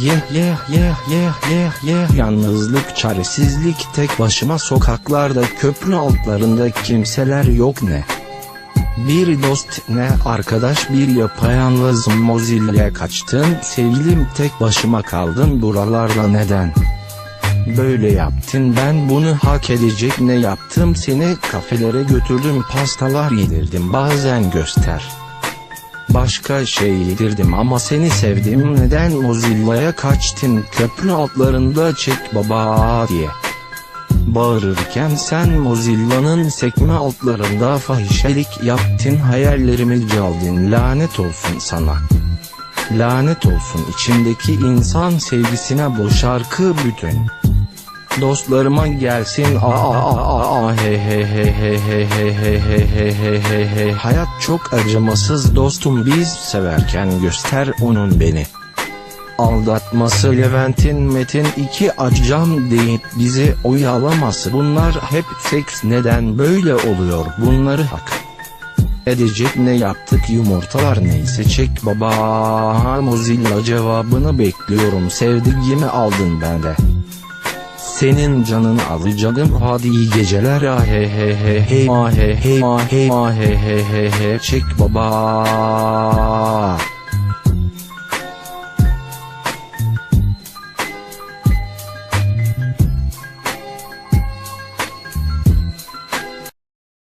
Yeh yeh yeh yeh yeh yeh Yalnızlık çaresizlik tek başıma sokaklarda köprü altlarında kimseler yok ne bir dost ne arkadaş bir yapayalnız Mozilla'ya kaçtın sevgilim tek başıma kaldın buralarda neden? Böyle yaptın ben bunu hak edecek ne yaptım seni kafelere götürdüm pastalar yedirdim bazen göster. Başka şey yedirdim ama seni sevdim neden Mozilla'ya kaçtın köprü altlarında çek baba diye. Bağırırken sen Mozilla'nın sekme altlarında fahişelik yaptın hayallerimi caldın lanet olsun sana. Lanet olsun içimdeki insan sevgisine bu şarkı bütün. Dostlarıma gelsin a a a a he he he he he he he he he he he he Hayat çok acımasız dostum biz severken göster onun beni. Aldatması Levent'in Metin iki acam deyip bizi oyalaması bunlar hep seks neden böyle oluyor bunları hak edecek ne yaptık yumurtalar neyse çek baba Mozilla cevabını bekliyorum sevdiğimi aldın bende senin canını alacağım hadi iyi geceler ah he he he he ah he he ah he ah he he he he. Çek baba